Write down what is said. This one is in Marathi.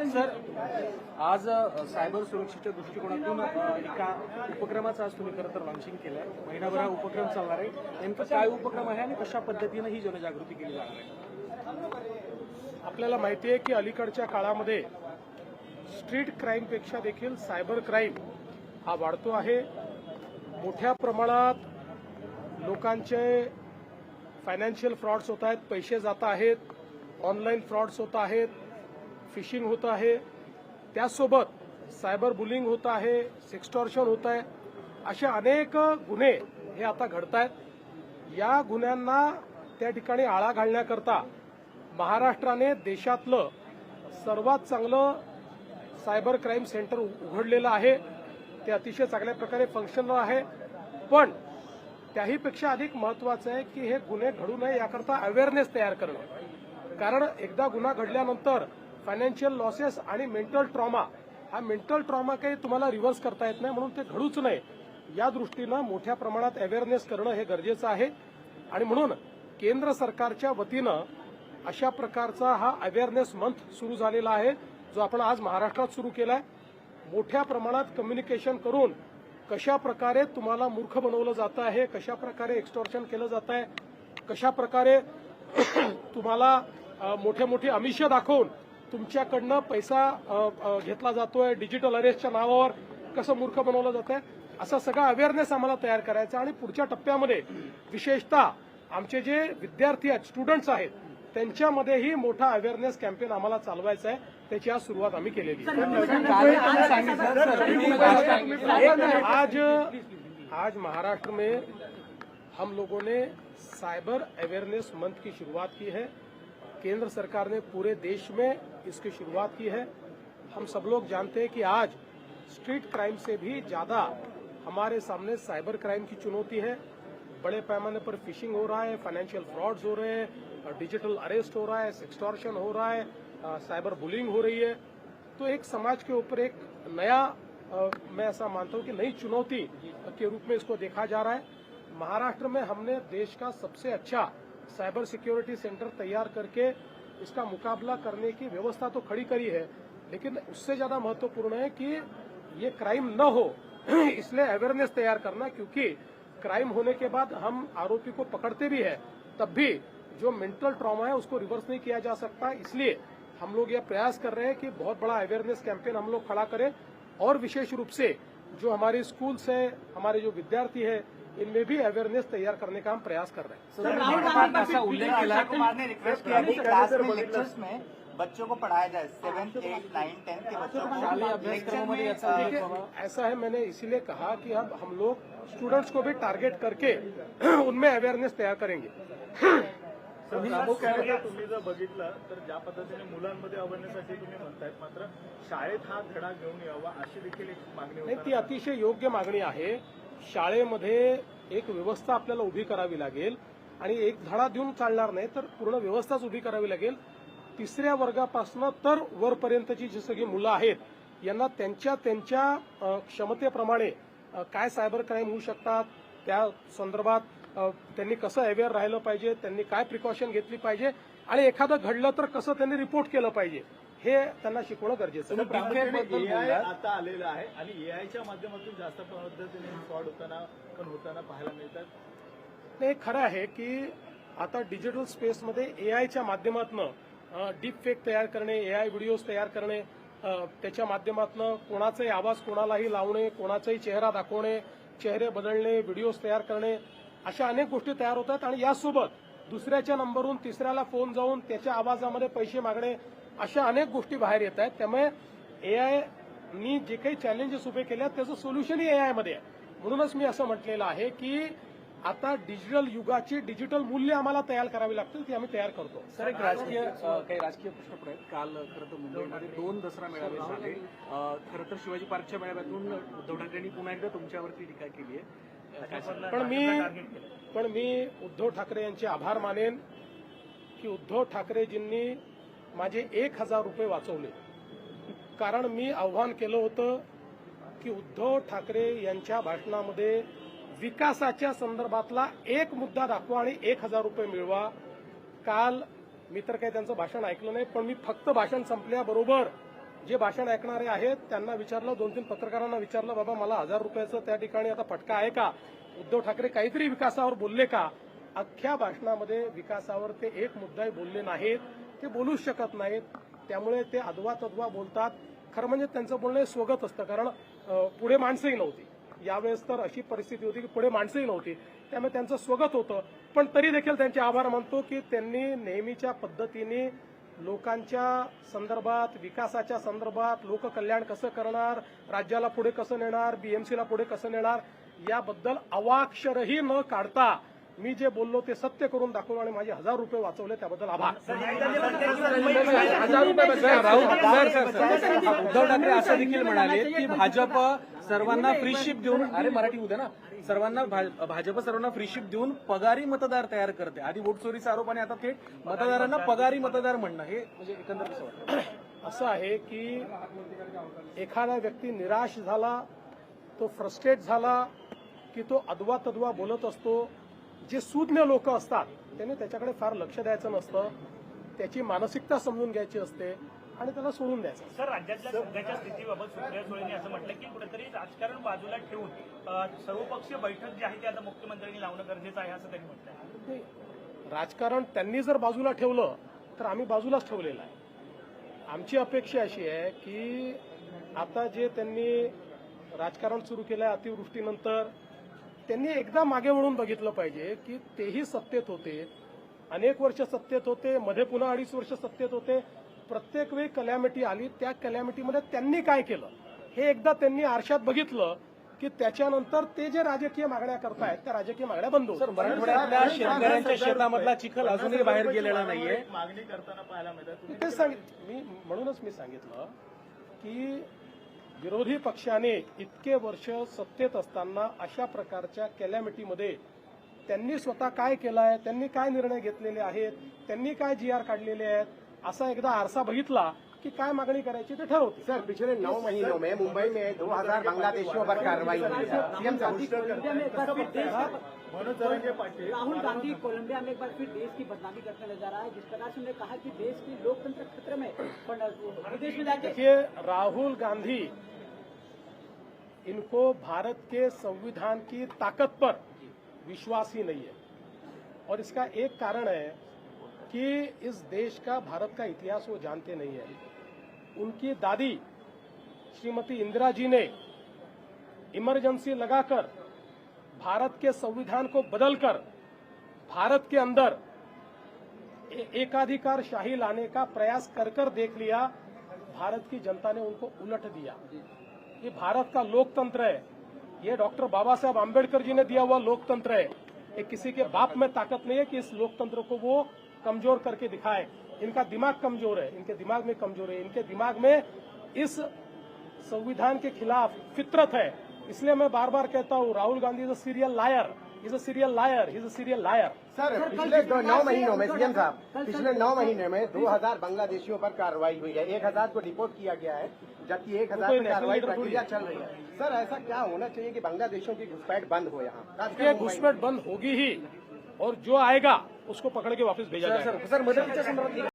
सर आज सायबर सुरक्षेच्या दृष्टिकोनातून एका उपक्रमाचं आज तुम्ही खरं तर लॉन्चिंग केलं महिनाभर हा उपक्रम चालणार आहे. नेमकं काय उपक्रम आहे आणि कशा पद्धतीनं ही जनजागृती केली जाणार आहे? आपल्याला माहिती आहे की अलीकडच्या काळामध्ये स्ट्रीट क्राईमपेक्षा देखील सायबर क्राईम हा वाढतो आहे. मोठ्या प्रमाणात लोकांचे फायनान्शियल फ्रॉड्स होत आहेत पैसे जात आहेत ऑनलाईन फ्रॉड्स होत आहेत फिशिंग होत आहे. त्याचसोबत सायबर बुलिंग होत आहे सेक्स्टॉर्शन होत आहे. असे अनेक गुन्हे हे आता घडत आहेत या गुन्ह्यांना त्या ठिकाणी आळा घालण्याकरता महाराष्ट्राने देशातलं सर्वात चांगलं सायबर क्राईम सेंटर उघडलेलं आहे. ते अतिशय चांगल्या प्रकारे फंक्शनल आहे. पण त्याहीपेक्षा अधिक महत्वाचं आहे की हे गुन्हे घडू नये याकरता अवेअरनेस तयार करणं. कारण एकदा गुन्हा घडल्यानंतर फायनान्शियल लॉसेस आणि मेंटल ट्रॉमा हा मेंटल ट्रॉमा काही तुम्हाला रिव्हर्स करता येत नाही म्हणून ते घडूच नये. या दृष्टीनं मोठ्या प्रमाणात अवेअरनेस करणं हे गरजेचं आहे. आणि म्हणून केंद्र सरकारच्या वतीनं अशा प्रकारचा हा अवेअरनेस मंथ सुरू झालेला आहे जो आपण आज महाराष्ट्रात सुरू केलाय. मोठ्या प्रमाणात कम्युनिकेशन करून कशा प्रकारे तुम्हाला मूर्ख बनवलं जातं आहे कशा प्रकारे एक्स्टॉर्शन केलं जात आहे कशा प्रकारे तुम्हाला मोठे मोठे अमिष दाखवून तुमच्याकडनं पैसा घेतला जातोय डिजिटल अरेस्टच्या नावावर कसं मूर्ख बनवलं जात आहे असा सगळा अवेअरनेस आम्हाला तयार करायचा आहे आणि पुढच्या टप्प्यामध्ये विशेषतः आमचे जे विद्यार्थी आहेत स्टुडंट्स आहेत त्यांच्यामध्येही मोठा अवेअरनेस कॅम्पेन आम्हाला चालवायचा आहे त्याची आज सुरुवात आम्ही केलेली आहे. आज आज महाराष्ट्र में हम लोगों ने साइबर अवेयरनेस मंथ की शुरुआत की है केंद्र सरकार ने पूरे देश में इसकी शुरुआत की है। हम सब लोग जानते हैं कि आज स्ट्रीट क्राइम से भी ज़्यादा हमारे सामने साइबर क्राइम की चुनौती है। बड़े पैमाने पर फिशिंग हो रहा है फाइनेंशियल फ्रॉड्स हो रहे हैं डिजिटल अरेस्ट हो रहा है सेक्सटॉर्शन हो रहा है अ, साइबर बुलिंग हो रही है। तो एक समाज के ऊपर एक नया अ, मैं ऐसा मानता हूँ कि नई चुनौती के रूप में इसको देखा जा रहा है। महाराष्ट्र में हमने देश का सबसे अच्छा साइबर सिक्योरिटी सेंटर तैयार करके इसका मुकाबला करने की व्यवस्था तो खड़ी करी है, लेकिन उससे ज़्यादा महत्वपूर्ण है कि ये क्राइम न हो, इसलिए अवेयरनेस तैयार करना, क्योंकि क्राइम होने के बाद हम आरोपी को पकड़ते भी है, तब भी जो मेंटल ट्रॉमा है उसको रिवर्स नहीं किया जा सकता। इसलिए हम लोग यह प्रयास कर रहे हैं कि बहुत बड़ा अवेयरनेस कैंपेन हम लोग खड़ा करें, और विशेष रूप से जो हमारे स्कूल्स है, हमारे जो विद्यार्थी है इनमें भी अवेयरनेस तैयार करने का हम प्रयास कर रहे हैं। सर असा उल्लेख केला कुमार ने रिक्वेस्ट किया कि क्लास में लेक्चर्स में बच्चों को पढ़ाया जाए। सेवेंथ एट नाइन टेंथ के बच्चों को व्हावा ऐसा है मैंने इसीलिए कहा कि अब हम लोग स्टूडेंट्स को भी टारगेट करके उनमें अवेयरनेस तैयार करेंगे। प्रामुख्याने तुम्ही जर बघितलं तर ज्या पद्धतीने मुलांमध्ये अवेअरनेससाठी तुम्ही म्हणतायत मात्र शाळेत हा धडा घेऊन यावा अशी देखील एक मागणी नाही ती अतिशय योग्य मागणी आहे. शाळेमध्ये एक व्यवस्था आपल्याला उभी करावी लागेल आणि एक धडा देऊन चालणार नाही तर पूर्ण व्यवस्थाच उभी करावी लागेल. तिसऱ्या वर्गापासून तर वरपर्यंतची जी सगळी मुलं आहेत यांना त्यांच्या त्यांच्या क्षमतेप्रमाणे काय सायबर क्राईम होऊ शकतात त्या संदर्भात त्यांनी कसं अवेअर राहिलं पाहिजे त्यांनी काय प्रिकॉशन घेतली पाहिजे आणि एखादं घडलं तर कसं त्यांनी रिपोर्ट केलं पाहिजे. हे त्यांना शिकवणं गरजेचं आहे. आता आलेलं आहे आणि एआयच्या माध्यमातून जास्त पद्धतीने फ्रॉड होताना पण होताना पाहायला मिळतात. नाही खरं आहे की आता डिजिटल स्पेसमध्ये एआयच्या माध्यमातून डीप फेक तयार करणे एआय व्हिडिओज तयार करणे त्याच्या माध्यमातून कोणाचाही आवाज कोणालाही लावणे कोणाचाही चेहरा दाखवणे चेहरे बदलणे व्हिडिओज तयार करणे अशा अनेक गोष्टी तयार होतात. आणि यासोबत दुसऱ्याच्या नंबरवरून तिसऱ्याला फोन जाऊन त्याच्या आवाजामध्ये पैसे मागणे अशा अनेक गोष्टी बाहेर येत आहेत. त्यामुळे एआयनी जे काही चॅलेंजेस उभे केले आहेत त्याचं सोल्युशनही एआयमध्ये आहे. म्हणूनच मी असं म्हटलेलं आहे की आता डिजिटल युगाची डिजिटल मूल्य आम्हाला तयार करावी लागतील ती आम्ही तयार करतो. सर एक राजकीय काही राजकीय प्रश्न पण आहेत. काल खरं तर मुंबईमध्ये दोन दसरा मेळावे झाले. खरं तर शिवाजी पार्कच्या मेळाव्यातून उद्धव ठाकरेंनी पुन्हा एकदा तुमच्यावरती टीका केली आहे? पण मी पण मी उद्धव ठाकरे यांचे आभार मानेन की उद्धव ठाकरेजींनी माझे एक हजार रुपये वाचवले. कारण मी आव्हान केलं होतं की उद्धव ठाकरे यांच्या भाषणामध्ये विकासाच्या संदर्भातला एक मुद्दा दाखवा आणि एक हजार रुपये मिळवा. काल मी तर काही त्यांचं भाषण ऐकलं नाही पण मी फक्त भाषण संपल्याबरोबर जे भाषण ऐकणारे आहेत त्यांना विचारलं दोन तीन पत्रकारांना विचारलं बाबा मला हजार रुपयाचं त्या ठिकाणी आता फटका आहे का? उद्धव ठाकरे काहीतरी विकासावर बोलले का? अख्ख्या भाषणामध्ये विकासावर ते एक मुद्दाही बोलले नाहीत ते बोलूच शकत नाहीत. त्यामुळे ते अदवा तद्वा बोलतात. खरं म्हणजे त्यांचं बोलणं स्वगत असतं कारण पुढे माणसंही नव्हती. यावेळेस तर अशी परिस्थिती होती की पुढे माणसंही नव्हती. त्यामुळे त्यांचं स्वगत होतं. पण तरी देखील त्यांचे आभार मानतो की त्यांनी नेहमीच्या पद्धतीने लोकांच्या संदर्भात विकासाच्या संदर्भात लोककल्याण कसं करणार राज्याला पुढे कसं नेणार बीएमसीला पुढे कसं नेणार याबद्दल अवाक्षरही न काढता मी जे बोललो ते सत्य करून दाखवलं आणि माझे हजार रुपये वाचवले त्याबद्दल आभार. हजार रुपये sir, Rahul sir sir sir Uddhav Thackeray असं देखील म्हणाले की भाजप सर्वांना फ्री शिप देऊन अरे मराठी उद्या ना. सर्वांना भाजप सर्वांना फ्री शिप देऊन पगारी मतदार तयार करते. आधी वोट चोरीचा आरोप आणि आता थेट मतदारांना पगारी मतदार म्हणणं. हे म्हणजे एकंदर कसं वाटतं? असं आहे की एखादा व्यक्ती निराश झाला तो फ्रस्ट्रेट झाला की तो अदवा तद्वा बोलत असतो जे सुज्ञ लोक असतात त्यांनी त्याच्याकडे फार लक्ष द्यायचं नसतं. त्याची मानसिकता समजून घ्यायची असते आणि त्याला सोडून द्यायचं सर राज्यातल्या सध्याच्या स्थितीबाबत सुप्रिया सुळेंनी असं म्हटलं की कुठेतरी राजकारण बाजूला ठेवून सर्वपक्षीय बैठक जी आहे ती आता मुख्यमंत्र्यांनी लावणं गरजेचं आहे असं त्यांनी म्हटलं राजकारण त्यांनी जर बाजूला ठेवलं तर आम्ही बाजूलाच ठेवलेलं आहे. आमची अपेक्षा अशी आहे की आता जे त्यांनी राजकारण सुरू केलं आहे अतिवृष्टीनंतर त्यांनी एकदा मागे वळून बघितलं पाहिजे की तेही सत्तेत होते. अनेक वर्ष सत्तेत होते मध्ये पुन्हा अडीच वर्ष सत्तेत होते. प्रत्येक वेळी कलॅमिटी आली त्या कलॅमिटीमध्ये त्यांनी काय केलं? हे एकदा त्यांनी आरशात बघितलं की त्याच्यानंतर ते जे राजकीय मागण्या करतायत त्या राजकीय मागण्या बंद सर होतात मराठवाड्यातल्या शेतकऱ्यांच्या शेतामधला चिखल अजूनही बाहेर गेलेला नाहीये. मागणी करताना पाहायला मिळतात मी तेच सांगित मी म्हणूनच मी सांगितलं की विरोधी पक्षाने इतके वर्ष सत्तेत असताना अशा प्रकारच्या कॅलॅमिटीमध्ये त्यांनी स्वतः काय केलं आहे त्यांनी काय निर्णय घेतलेले आहेत त्यांनी काय जी आर काढलेले आहेत असा एकदा आरसा बघितला की काय मागणी करायची ते ठरवते सर पिछले नौ महीनों में मुंबई में 2000 बांग्लादेशियों पर कार्रवाई हुई है। सीएम साहब कोलंबिया में एक बार फिर देश का मनोज तरंगे पाटील। राहुल गांधी कोलंबिया में एक बार फिर देश की बदनामी करते नज़र आए जिस प्रकार से उन्होंने कहा कि देश की लोकतंत्र खतरे में पर विदेश में जाके देखिए राहुल गांधी इनको भारत के संविधान की ताकत पर विश्वास ही नहीं है। और इसका एक कारण है कि इस देश का भारत का इतिहास वो जानते नहीं है। उनकी दादी, श्रीमती इंदिरा जी ने इमरजेंसी लगाकर भारत के संविधान को बदलकर भारत के अंदर एकाधिकार शाही लाने का प्रयास कर कर देख लिया। भारत की जनता ने उनको उलट दिया। ये भारत का लोकतंत्र है। ये डॉक्टर बाबा साहेब आम्बेडकर जी ने दिया हुआ लोकतंत्र है। ये किसी के बाप में ताकत नहीं है कि इस लोकतंत्र को वो कमज़ोर करके दिखाए। इनका दिमाग कमज़ोर है इनके दिमाग में कमज़ोर है इनके दिमाग में इस संविधान के खिलाफ फितरत है। इसलिए मैं बार बार कहता हूँ Rahul Gandhi is a serial liar is a serial liar is a serial liar sir पिछले दो नौ महीनों में सीएम साहब पिछले नौ महीने में 2000 बांग्लादेशियों पर कार्रवाई हुई है 1000 को रिपोर्ट किया गया है जबकि 1000 हज़ार पर कार्रवाई प्रक्रिया चल रही है। सर ऐसा क्या होना चाहिए कि बांग्लादेशियों की घुसपैठ बंद हो यहाँ। घुसपैठ बंद होगी ही। और जो आएगा उसको पकड़ के वापस भेजा सर जाएगा। सर सर संदर्भात